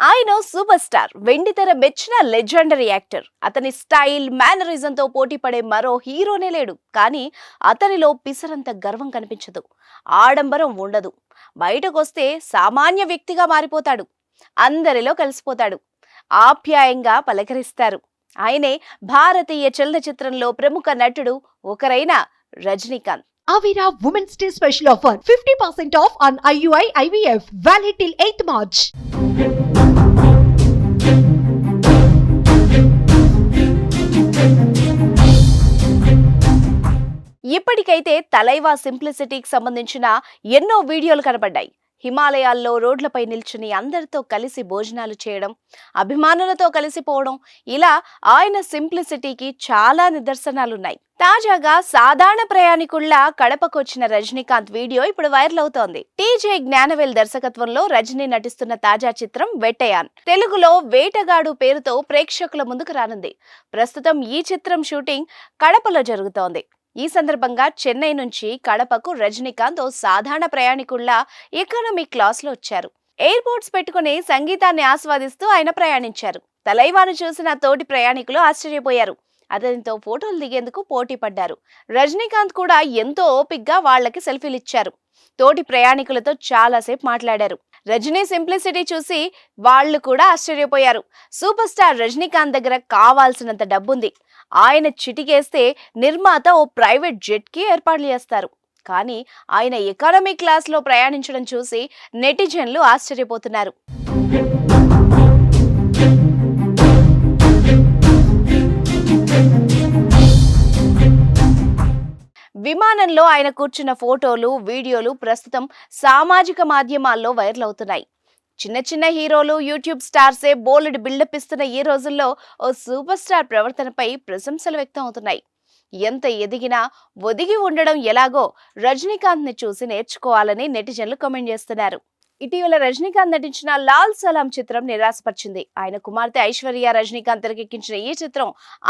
ఆయన super star వెండితెర మెచ్చిన లెజెండరీ యాక్టర్. అతని స్టైల్ మేనరిజంతో పోటీ పడే మరో హీరోనే లేడు. కానీ అతనిలో పిసరంత గర్వం కనిపించదు. ఆడంబరం ఉండదు. బయటకొస్తే సామాన్య వ్యక్తిగా మారిపోతాడు. అందరిలో కలిసిపోతాడు. ఆప్యాయంగా పలకరిస్తారు. ఆయనే భారతీయ చలనచిత్రంలో ప్రముఖ నటుడు ఒకరైన Rajinikanth. Avira Women's Day special offer 50% off on IUI IVF valid till 8th March. ఇప్పటికైతే తలైవా సింప్లిసిటీకి సంబంధించిన ఎన్నో వీడియోలు కనబడ్డాయి హిమాలయాల్లో రోడ్లపై నిల్చుని అందరితో కలిసి భోజనాలు చేయడం అభిమానులతో కలిసిపోవడం ఇలా ఆయన సింప్లిసిటీకి చాలా నిదర్శనాలున్నాయి. తాజాగా సాధారణ ప్రయాణికుల్లా కడపకొచ్చిన రజనీకాంత్ వీడియో ఇప్పుడు వైరల్ అవుతోంది. టీజే జ్ఞానవేల్ దర్శకత్వంలో రజనీ నటిస్తున్న తాజా చిత్రం వెట్టయాన్ తెలుగులో వేటగాడు పేరుతో ప్రేక్షకుల ముందుకు రానుంది. ప్రస్తుతం ఈ చిత్రం షూటింగ్ కడపలో జరుగుతోంది. ఈ సందర్భంగా చెన్నై నుంచి కడపకు రజనీకాంత్ ఓ సాధారణ ప్రయాణికుల్లా ఎకానమీ క్లాస్లో వచ్చారు. ఎయిర్పోర్ట్స్ పెట్టుకుని సంగీతాన్ని ఆస్వాదిస్తూ ఆయన ప్రయాణించారు. తలైవాను చూసిన తోటి ప్రయాణికులు ఆశ్చర్యపోయారు. అతనితో ఫోటోలు దిగేందుకు పోటీ పడ్డారు. రజనీకాంత్ కూడా ఎంతో ఓపిగ్గా వాళ్ళకి సెల్ఫీలు ఇచ్చారు. తోటి ప్రయాణికులతో చాలాసేపు మాట్లాడారు. రజనీ సింప్లిసిటీ చూసి వాళ్ళు కూడా ఆశ్చర్యపోయారు. సూపర్ స్టార్ రజనీకాంత్ దగ్గర కావాల్సినంత డబ్బుంది. ఆయన చిటికేస్తే నిర్మాత ఓ ప్రైవేట్ జెట్కి ఏర్పాట్లు చేస్తారు. కానీ ఆయన ఎకానమీ క్లాస్లో ప్రయాణించడం చూసి నెటిజన్లు ఆశ్చర్యపోతున్నారు. విమానంలో ఆయన కూర్చున్న ఫోటోలు వీడియోలు ప్రస్తుతం సామాజిక మాధ్యమాల్లో వైరల్ అవుతున్నాయి. చిన్న చిన్న హీరోలు యూట్యూబ్ స్టార్సే బోల్డ్ బిల్డప్ ఇస్తున్న ఈ రోజుల్లో ఓ సూపర్ స్టార్ ప్రవర్తనపై ప్రశంసలు వ్యక్తం అవుతున్నాయి. ఎంత ఎదిగినా ఒదిగి ఉండడం ఎలాగో రజనీకాంత్ని చూసి నేర్చుకోవాలని నెటిజన్లు కామెంట్ చేస్తున్నారు. ఇటీవల రజనీకాంత్ నటించిన లాల్ సలాం చిత్రం నిరాశపరిచింది. ఆయన కుమార్తె ఐశ్వర్య రజనీకాంత్ తెరకెక్కించిన ఈ చిత్రం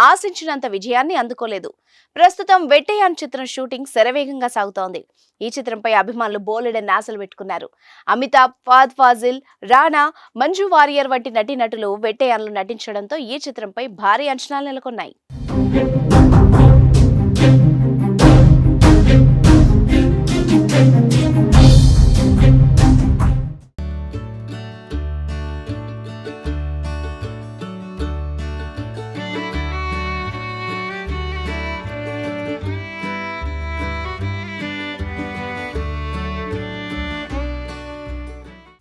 ఆశించినంత విజయాన్ని అందుకోలేదు. ప్రస్తుతం వెట్టయాన్ చిత్రం షూటింగ్ శరవేగంగా సాగుతోంది. ఈ చిత్రంపై అభిమానులు బోలెడని ఆశలు పెట్టుకున్నారు. అమితాబ్ ఫాద్ ఫాజిల్ రానా మంజు వారియర్ వంటి నటీనటులు వెట్టయాన్లు నటించడంతో ఈ చిత్రంపై భారీ అంచనాలు నెలకొన్నాయి.